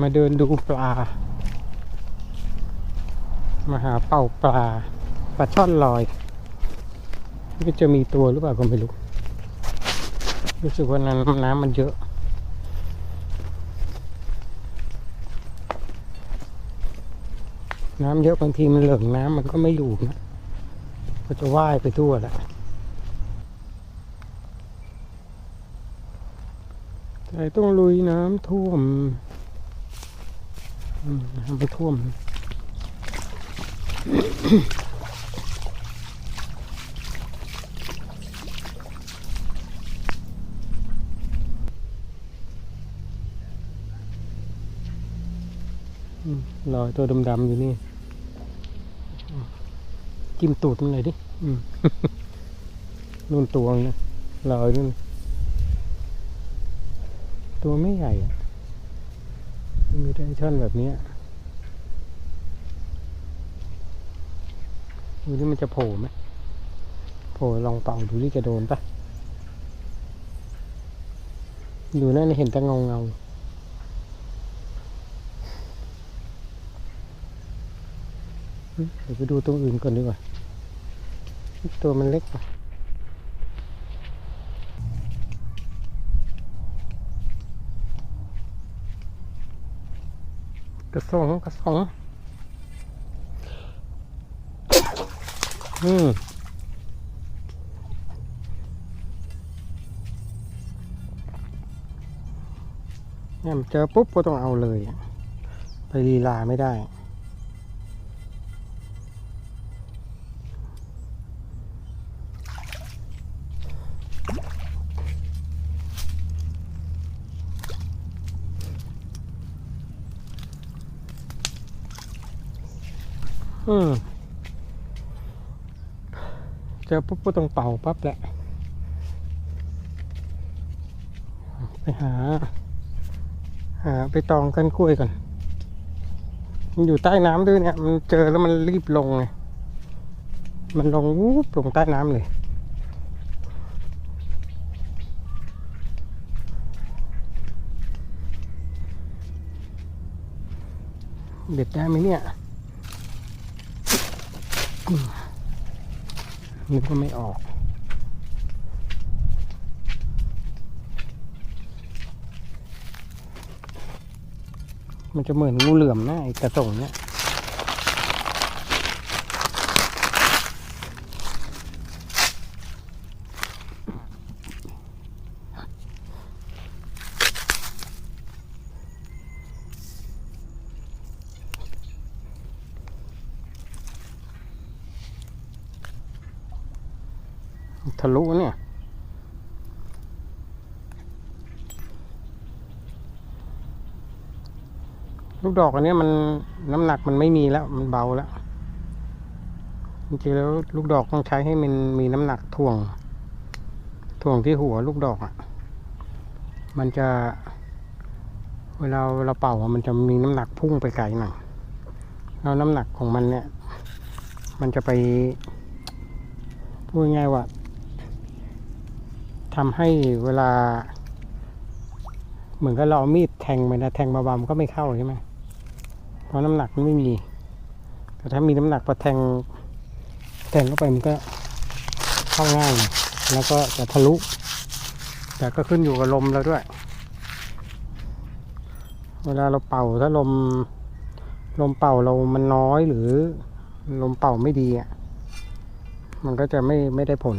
มาเดินดูปลา มาหาเป่าปลาปลาช่อนลอยนี่จะมีตัวหรือเปล่าก็ไม่รู้ รู้สึกว่าน้ำน้ำมันเยอะ น้ำเยอะบางทีมันเหลืองน้ำมันก็ไม่อยู่นะก็จะว่ายไปทั่วแหละแต่ต้องลุยน้ำท่วม อืมน้ำไปท่วม ลอยตัวดำๆอยู่นี่ จิ้มตูดมันเลยดินู่นตัวนะลอยนู่นตัวไม่ใหญ่อะ มีไดช่อนแบบนี้ดูนี่มันจะโผล่ไหมโผล่ลองเป่าดูที่จะโดนปะดูนั่นเห็นแต่เงาเงาเดี๋ยวไปดูตรงอื่นก่อนดีกว่า ตัวมันเล็กกว่า กระสงกระสงอืมเนี่ยมันเจอปุ๊บก็ต้องเอาเลย ไปลีลาไม่ได้ อืมเจอปุ๊บก็ต้องเป่าปั๊บแหละ ไปหา หาไปตองกันกล้วยก่อน มันอยู่ใต้น้ำด้วยเนี่ย มันเจอแล้วมันรีบลงไง มันลงวูบลงใต้น้ำเลยเด็ดได้ไหมเนี่ย นึกว่าไม่ออก มันจะเหมือนงูเหลือมนะไอ้กระสงเนี้ย ทะลุเนี่ย ลูกดอกอันนี้มันน้ำหนักมันไม่มีแล้ว มันเบาแล้วจริงๆแล้วลูกดอกต้องใช้ให้มันมีน้ำหนักถ่วง ถ่วงที่หัวลูกดอกอะ่ะ มันจะ เวลาเราเป่ามันจะมีน้ำหนักพุ่งไปไกลหน่อยแล้วน้ำหนักของมันเนี่ย มันจะไปพูดง่ายว่า ทำให้เวลา เหมือนกับเราเอามีดแทงไปนะแทงเบาๆมันก็ไม่เข้าใช่ไหมเพราะน้ำหนักมันไม่มี แต่ถ้ามีน้ำหนักพอแทงแทงเข้าไปมันก็เข้าง่าย แล้วก็จะทะลุ แต่ก็ขึ้นอยู่กับลมเราด้วย เวลาเราเป่าถ้าลมลมเป่าเรามันน้อยหรือลมเป่าไม่ดีอะ มันก็จะไม่ไม่ได้ผล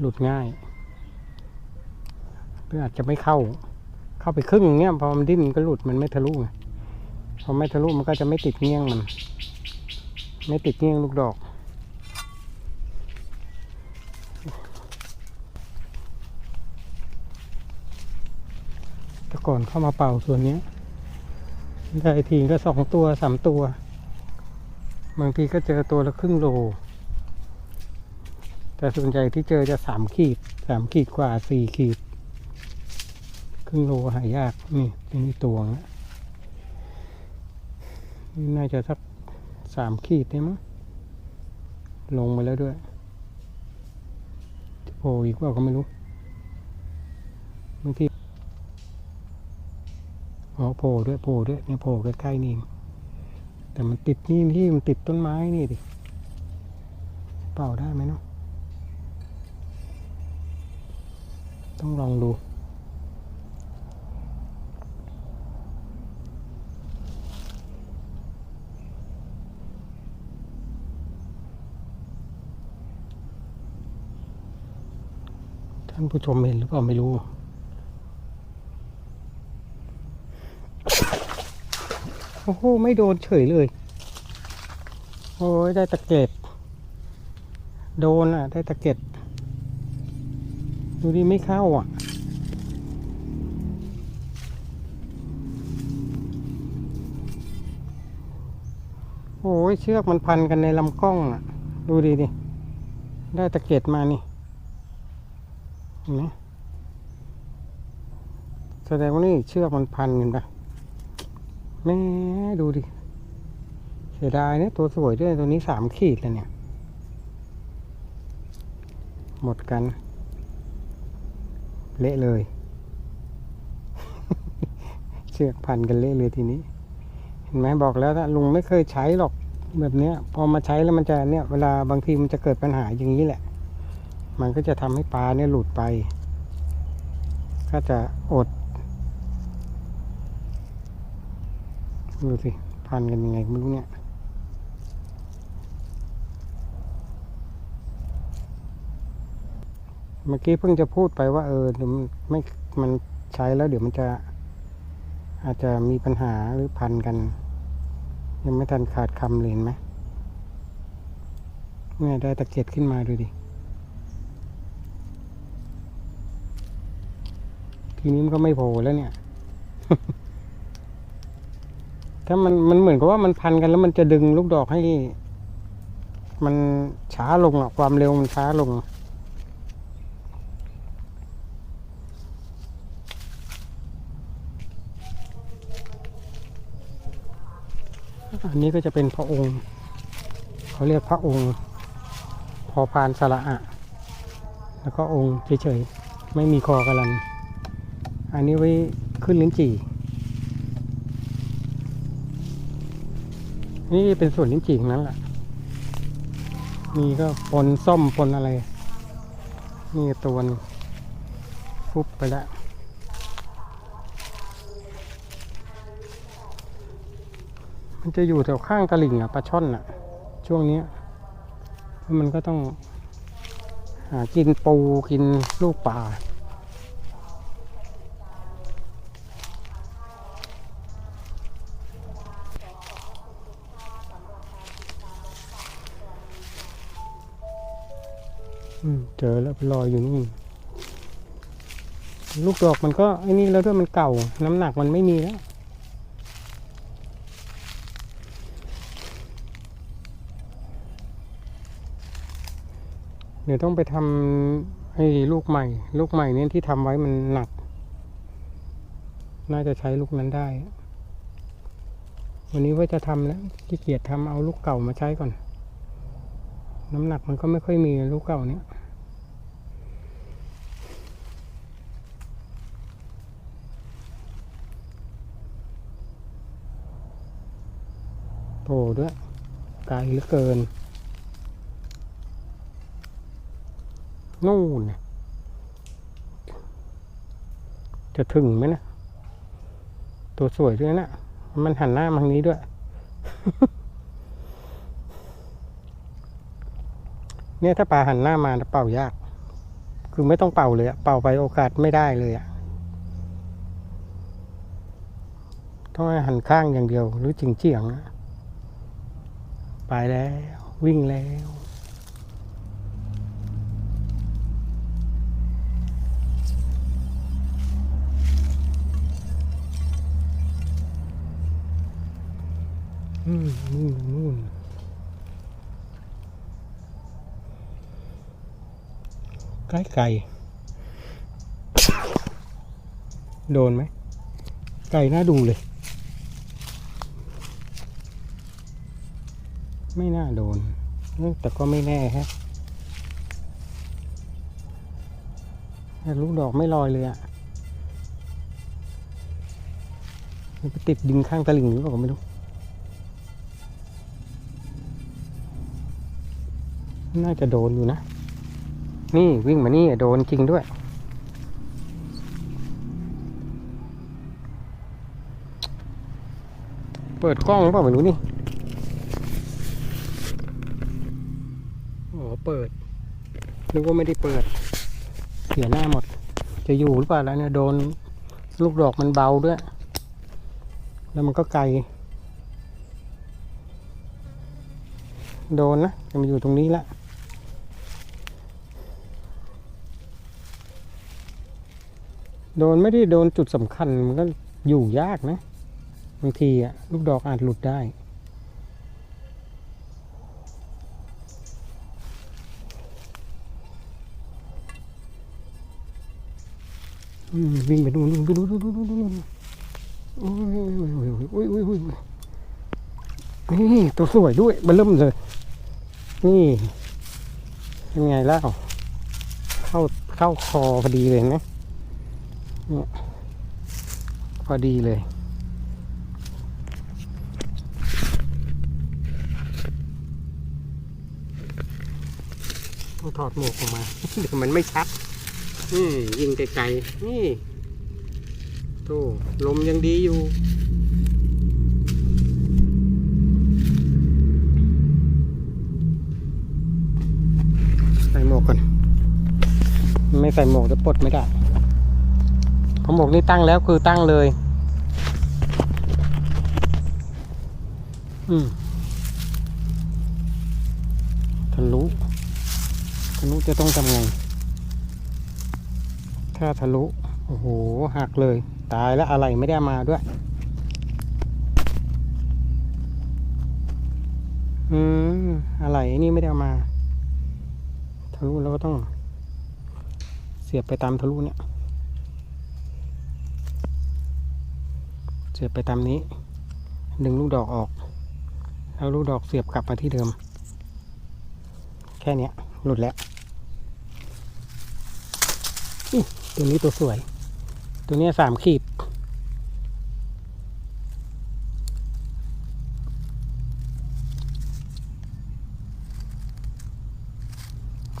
หลุดง่ายหรืออาจจะไม่เข้า เข้าไปครึ่งอย่างเงี้ยพอมันดิ้นก็หลุดมันไม่ทะลุไงพอไม่ทะลุมันก็จะไม่ติดเงี้ยงมัน ไม่ติดเงี้ยงลูกดอก แต่ก่อนเข้ามาเป่าส่วนนี้ได้ทีก็สองตัวสามตัว บางทีก็เจอตัวละครึ่งโล แต่ส่วนใหญ่ที่เจอจะสามขีดสามขีดกว่าสี่ขีดครึ่งโลหายากนี่นี่ตัวนะนี่น่าจะสักสามขีดเนี่ยมั้งลงมาแล้วด้วยโผล่อีกว่าก็ไม่รู้บางทีอ๋อโผล่ด้วยโผล่ด้วยเนี่ยโผล่ใกล้ๆนี่แต่มันติดนี่ที่มันติดต้นไม้นี่ดิเป่าได้ไหมเนาะ ต้องลองดู ท่านผู้ชมเห็นหรือเปล่าไม่รู้โอ้โห ไม่โดนเฉยเลย โอ้ย ได้ตะเก็ด โดนอะ ได้ตะเก็ด ดูดิไม่เข้าอะ โอ้ยเชือกมันพันกันในลำกล้องอะ ดูดิดิ ได้ตะเก็ดมานี่เห็นไหมแสดงว่านี่เชือกมันพันกันปะแม่ดูดิ เสียดายเนี่ยตัวสวยด้วยตัวนี้สามขีดเลยเนี่ย หมดกัน เละเลย เชือกพันกันเละเลยทีนี้ เห็นไหมบอกแล้วนะลุงไม่เคยใช้หรอกแบบเนี้ย พอมาใช้แล้วมันจะเนี่ยเวลาบางทีมันจะเกิดปัญหาอย่างนี้แหละ มันก็จะทำให้ปลาเนี่ยหลุดไป ก็จะอดดูสิพันกันยังไงไม่รู้เนี่ย เมื่อกี้เพิ่งจะพูดไปว่า เออเดี๋ยวมันไม่มันใช้แล้ว เดี๋ยวมันจะอาจจะมีปัญหาหรือพันกัน ยังไม่ทันขาดคำเลยนไหมเนี่ยได้ตะเกียบขึ้นมาดูดิ ทีนี้มันก็ไม่โผล่แล้วเนี่ย ถ้ามันมันเหมือนกับว่ามันพันกันแล้วมันจะดึงลูกดอกให้ มันช้าลงอะความเร็วมันช้าลง อันนี้ก็จะเป็นพระองค์ เขาเรียกพระองค์ พอพานสระอะ แล้วก็องค์เฉยๆ ไม่มีคอกระลัน อันนี้ไว้ขึ้นลิ้นจี่นี่เป็นส่วนลิ้นจี่นั้นแหละนี่ก็ปนส้มปนอะไร นี่ตัวหนงฟุบไปแล้ว มันจะอยู่แถวข้างตลิ่งอะปลาช่อนอะช่วงนี้มันก็ต้องหากินปูกินลูกปลาอืมเจอแล้วลอยอยู่นู่นลูกดอกมันก็ไอ้นี่แล้วด้วยมันเก่า น้ำหนักมันไม่มีแล้ว เดี๋ยวต้องไปทำไอ้ลูกใหม่ ลูกใหม่เนี่ยที่ทำไว้มันหนัก น่าจะใช้ลูกนั้นได้ วันนี้ว่าจะทำแล้วขี้เกียจทำเอาลูกเก่ามาใช้ก่อน น้ำหนักมันก็ไม่ค่อยมีลูกเก่าเนี้ยโตด้วยไกลเหลือเกิน นู่นน่ะจะถึงไหมนะ ตัวสวยด้วยนะ มันหันหน้ามาทางนี้ด้วย เนี่ยถ้าปลาหันหน้ามาเป่ายาก คือไม่ต้องเป่าเลยอะเป่าไปโอกาสไม่ได้เลยอะต้องหันข้างอย่างเดียว หรือจิงเจียงอะไปแล้ว วิ่งแล้ว นู่นนู่นไก่ไก่ โดนไหม ไก่น่าดูเลย ไม่น่าโดน แต่ก็ไม่แน่ฮะลูกดอกไม่ลอยเลยอะมันไปติดดินข้างตลิ่งหรือเปล่าก็ไม่รู้ น่าจะโดนอยู่นะ นี่วิ่งมานี่โดนจริงด้วย เปิดกล้องรือเปล่าไม่รู้นี่อ๋เปิดนึกว่าไม่ได้เปิด เสียหน้าหมด จะอยู่หรือเปล่าแล้วเนี่ยโดนลูกดอกมันเบาด้วย แล้วมันก็ไกล โดนนะจะมาอยู่ตรงนี้ละ โดนไม่ได้โดนจุดสำคัญมันก็อยู่ยากนะบางทีอะลูกดอกอาจหลุดได้ วิ่งไปดูนดูดูดูดูดูดูดูโอ้ยโอ้ยโอ้ยโอ้ยโอ้ยโอ้ยนี่ตัวสวยด้วยมันเริ่มเลย นี่เป็นไงแล้วเข้าเข้าคอพอดีเลยนะ เนี่ยพอดีเลยต้องถอดหมวกออกมา เดี๋ยวมันไม่ชัดนี่ยิงไกลๆนี่โตลมยังดีอยู่ ใส่หมวกก่อน ไม่ใส่หมวกจะปลดไม่ได้ เพราะหมวกนี่ตั้งแล้วคือตั้งเลย อืมทะลุทะลุจะต้องทำไง ถ้าทะลุ โอ้โห หักเลย ตายแล้วอะไรไม่ได้มาด้วย อืม อะไรนี่ไม่ได้มา ทะลุแล้วก็ต้อง เสียบไปตามทะลุเนี่ย สียบไปตามนี้ ดึงลูกดอกออก แล้วลูกดอกเสียบกลับมาที่เดิม แค่เนี้ยหลุดแล้วตัวนี้ตัวสวย ตัวเนี้ยสามขีด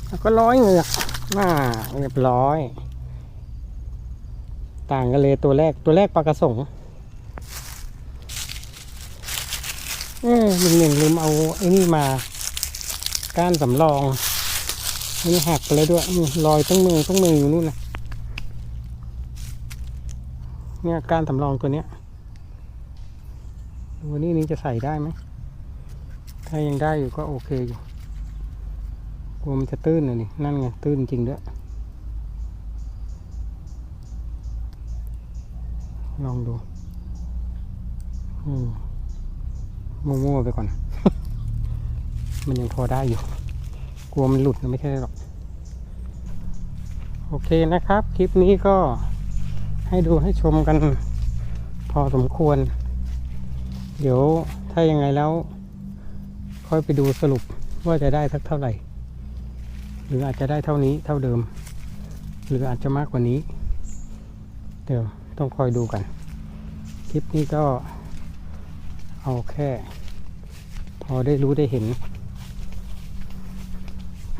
แล้วก็ร้อยเงือกน่าเรียบร้อย ต่างกันเลยตัวแรกตัวแรกปลากระสง เอ้ หนึ่งหนึ่งลืมเอาไอ้นี่มาก้านสำรองนี่หักไปแล้วด้วยนี่รอยต้องมือต้องมืออยู่นู่นนะเนี่ยก้านสำรองตัวเนี้ยวันนี้นี้จะใส่ได้ไหมถ้ายังได้อยู่ก็โอเคอยู่กลัวมันจะตื้นนะนี่นั่นไงตื้นจริงด้วยลองดู อืม มั่วๆไปก่อน มันยังพอได้อยู่ กลัวมันหลุดนะไม่ใช่หรอก โอเคนะครับ คลิปนี้ก็ให้ดูให้ชมกัน พอสมควร เดี๋ยวถ้ายังไงแล้ว ค่อยไปดูสรุปว่าจะได้สักเท่าไหร่ หรืออาจจะได้เท่านี้เท่าเดิม หรืออาจจะมากกว่านี้ เดี๋ยวต้องคอยดูกัน คลิปนี้ก็ เอาแค่ พอได้รู้ได้เห็น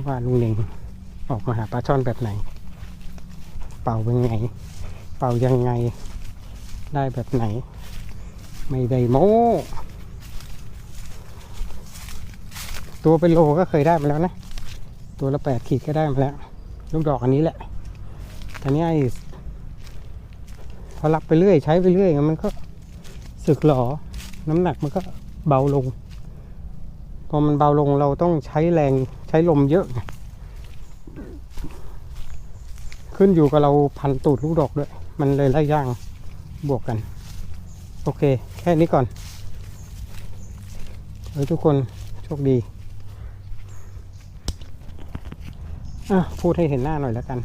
ว่าลุงเน่งออกมาหาปลาช่อนแบบไหน เป่าเป็นไง เป่ายังไง ได้แบบไหน ไม่ได้โม้ตัวเป็นโลก็เคยได้มาแล้วนะ ตัวละแปดขีดก็ได้มาแล้ว ลูกดอกอันนี้แหละแต่นี้ไอ้พอรับไปเรื่อย ใช้ไปเรื่อย มันก็สึกหรอ น้ำหนักมันก็เบาลง พอมันเบาลงเราต้องใช้แรงใช้ลมเยอะไงขึ้นอยู่กับเราพันตูดลูกดอกด้วย มันเลยไล่ย่างบวกกัน โอเค แค่นี้ก่อนเฮ้ยทุกคนโชคดี อะ พูดให้เห็นหน้าหน่อยแล้วกัน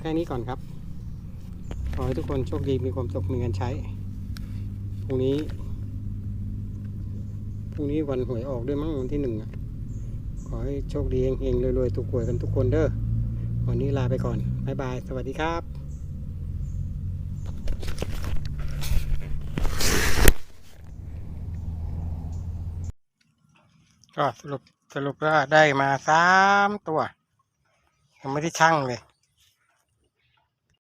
แค่นี้ก่อนครับ ขอให้ทุกคนโชคดีมีความสุขมีเงินใช้ พรุ่งนี้ พรุ่งนี้วันหวยออกด้วยมั้งวันที่หนึ่งขอให้โชคดีเฮงๆรวยๆถูกหวยกันทุกคนเด้อ วันนี้ลาไปก่อน บ๊ายบาย สวัสดีครับก็สรุปสรุปว่าได้มาสามตัว ยังไม่ได้ช่างเลย